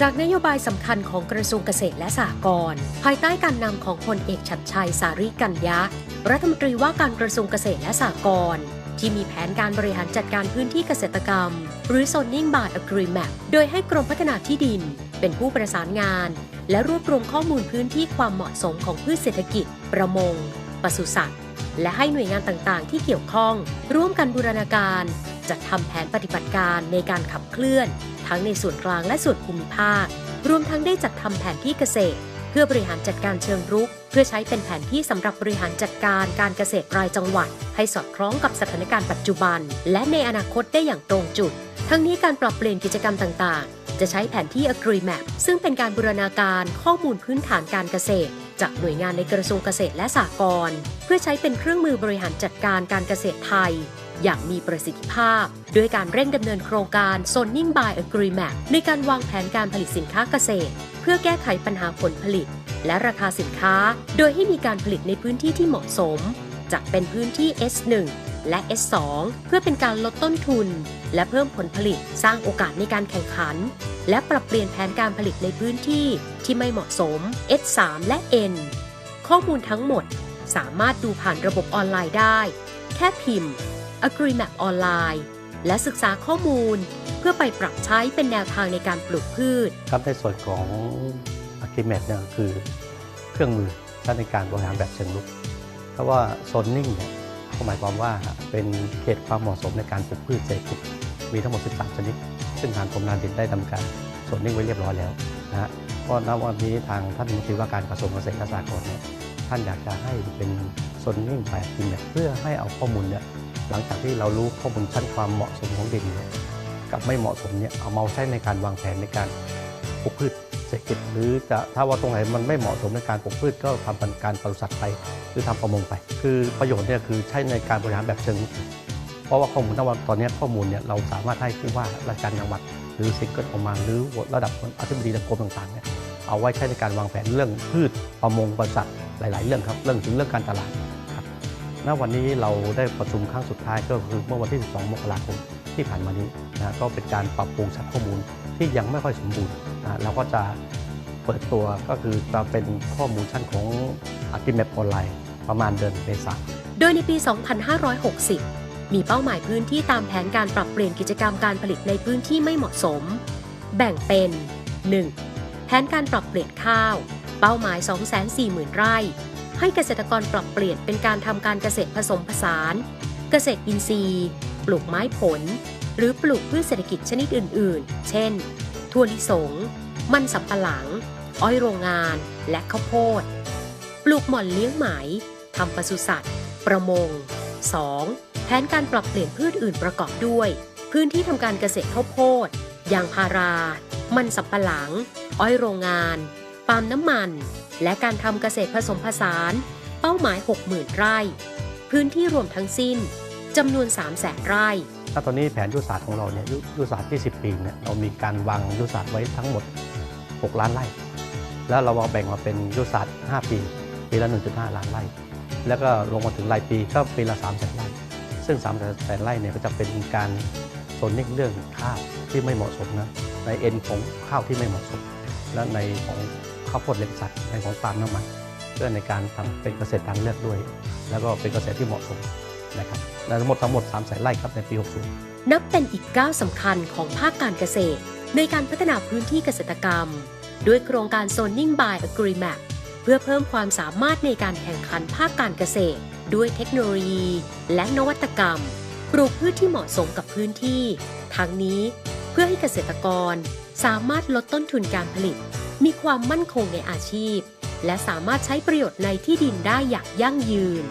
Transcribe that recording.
จากนโยบายสำคัญของกระทรวงเกษตรและสหกรณ์ภายใต้การนำของพลเอกชัดชัยสาริกัญญะรัฐมนตรีว่าการกระทรวงเกษตรและสหกรณ์ที่มีแผนการบริหารจัดการพื้นที่เกษตรกรรม หรือ zoning by agreement โดยให้กรมพัฒนาที่ดิน เป็นผู้ประสานงาน และรวบรวมข้อมูลพื้นที่ความเหมาะสมของพืชเศรษฐกิจ ประมงปศุสัตว์ และให้หน่วยงานต่างๆ ที่เกี่ยวข้อง ร่วมกันบูรณาการ จัดทำแผนปฏิบัติการในการขับเคลื่อน ทั้งในส่วนกลางและส่วนภูมิภาค รวมทั้งได้จัดทำแผนที่เกษตร เพื่อบริหารจัดการเชิงรุก เพื่อใช้เป็นแผนที่สำหรับบริหารจัดการการเกษตรรายจังหวัด ให้สอดคล้องกับสถานการณ์ปัจจุบัน และในอนาคตได้อย่างตรงจุด ทั้งนี้การปรับเปลี่ยนกิจกรรมต่างๆ จะใช้แผนที่ AgriMap ซึ่งเป็นการบูรณาการข้อมูลพื้นฐานการเกษตรจากหน่วยงานในกระทรวงเกษตรและสหกรณ์เพื่อใช้เป็นเครื่องมือบริหารจัดการการเกษตรไทย อย่างมีประสิทธิภาพ ด้วยการเร่งดำเนินโครงการ Zoning by AgriMap ในการวางแผนการผลิตสินค้าเกษตร เพื่อแก้ไขปัญหาผลผลิต และราคาสินค้า โดยให้มีการผลิตในพื้นที่ที่เหมาะสมจากเป็นพื้นที่ S1 และ S2 เพื่อเป็นการลดต้นทุน และเพิ่มผลผลิตสร้างโอกาสในการแข่งขัน และปรับเปลี่ยนแผนการผลิตในพื้นที่ที่ไม่เหมาะสม S3 และ N ข้อมูลทั้งหมด สามารถดูผ่านระบบออนไลน์ได้ แค่พิมพ์ AgriMap ออนไลน์ และศึกษาข้อมูล เพื่อไปปรับใช้เป็นแนวทางในการปลูกพืช ครับในส่วนของ a g r i m e t เนี่ยคือเครื่องมือใช้ในการบริหารแบบเชิงรุกเพราะว่าโซนนิ่งเนี่ยก็หมายความว่าเป็นเขตความเหมาะสมในการปลูกพืชเศรษฐกิจมีทั้งหมด 13 ชนิด ซึ่งทางกรมนาดินได้ทำการโซนนิ่งไว้เรียบร้อยแล้วนะฮะก็ณวันนี้ทางท่านมนตรีว่าการกระทรวงเกษตรและสหกรณ์เนี่ยท่านอยากจะให้เป็นโซนนิ่งแบบ a g r i m e t เพื่อให้เอาข้อมูลเนี่ย หลังจากที่เรารู้ข้อมูลชั้นความเหมาะสมของดินกับไม่เหมาะสมเนี่ยเอามาใช้ในการวางแผนในการปลูกพืชเศรษฐกิจหรือจะถ้าว่าตรงไหนมันไม่เหมาะสมในการปลูกพืชก็ทำเป็นการปศุสัตว์ไป หรือทำประมงไป คือประโยชน์เนี่ยคือใช้ในการบริหารแบบเชิงเพราะว่าข้อมูลณวันตอนนี้ข้อมูลเนี่ยเราสามารถให้ที่ว่าราชการจังหวัด หรือสิ่งเกิดออกมาหรือระดับอธิบดีกรมต่างๆเนี่ยเอาไว้ใช้ในการวางแผนเรื่องพืชประมงปศุสัตว์หลาย ๆ เรื่องครับเรื่องถึงเรื่องการตลาด ณวันนี้เราได้ประชุมครั้งสุดท้ายก็คือเมื่อวันที่ 12 มกราคมที่ผ่านมานี้นะก็เป็นการปรับปรุงชัดข้อมูลที่ยังไม่ค่อยสมบูรณ์นะเราก็จะเปิดตัวก็คือจะเป็นข้อมูลชั้นของอัติเมปออนไลน์ประมาณเดือนเมษาโดยในปี 2560 มีเป้าหมายพื้นที่ตามแผนการปรับเปลี่ยนกิจกรรมการผลิตในพื้นที่ไม่เหมาะสม แบ่งเป็น 1. แผนการปรับเปลี่ยนข้าว เป้าหมาย 240,000 ไร่ ให้เกษตรกรปรับเปลี่ยนเป็นการทำการเกษตรผสมผสาน เกษตรอินทรีย์ ปลูกไม้ผล หรือปลูกพืชเศรษฐกิจชนิดอื่น ๆ เช่น ถั่วลิสง มันสำปะหลัง อ้อยโรงงาน และข้าวโพด ปลูกหม่อนเลี้ยงไหม ทำปศุสัตว์ ประมง 2. แผนการปรับเปลี่ยนพืชอื่นประกอบด้วย พื้นที่ทำการเกษตรข้าวโพด ยางพารา มันสำปะหลัง อ้อยโรงงาน ปาล์มน้ำมัน และการทำเกษตรผสมผสาน เป้าหมาย 60,000 ไร่ พื้นที่รวมทั้งสิ้นจำนวน 300,000ไร่ถ้าตอนนี้แผนยุทธศาสตร์ของเราเนี่ยยุทธศาสตร์ที่ 10 ปีเนี่ยเรามีการวางยุทธศาสตร์ไว้ทั้งหมด 6 ล้านไร่ แล้วเราแบ่งมาเป็นยุทธศาสตร์ 5 ปีปีละ 1.5 ล้านไร่ แล้วก็ลงมาถึงรายปีก็ปีละ3แสนไร่ ซึ่ง3แสนไร่เนี่ยก็จะเป็นการโซนนิ่งเรื่องข้าวที่ไม่เหมาะสมนะในเอ็นของข้าวที่ไม่เหมาะสม และในของ ข้าวโพดเลี้ยงสัตว์ในของปาล์มน้ำมันเพื่อในการทำเป็นเกษตรทางเลือกด้วย แล้วก็เป็นเกษตรที่เหมาะสมนะครับทั้งหมดทั้งหมด3แสนไร่ครับในปี 60 นับเป็นอีกก้าวสำคัญของภาคการเกษตร ในการพัฒนาพื้นที่เกษตรกรรม ด้วยโครงการ Zoning by AgriMap เพื่อเพิ่มความสามารถในการแข่งขันภาคการเกษตร ด้วยเทคโนโลยี และนวัตกรรม ปลูกพืชที่เหมาะสมกับพื้นที่ ทั้งนี้เพื่อให้เกษตรกรสามารถลดต้นทุนการผลิต มีความมั่นคงในอาชีพ และสามารถใช้ประโยชน์ในที่ดินได้อย่างยั่งยืน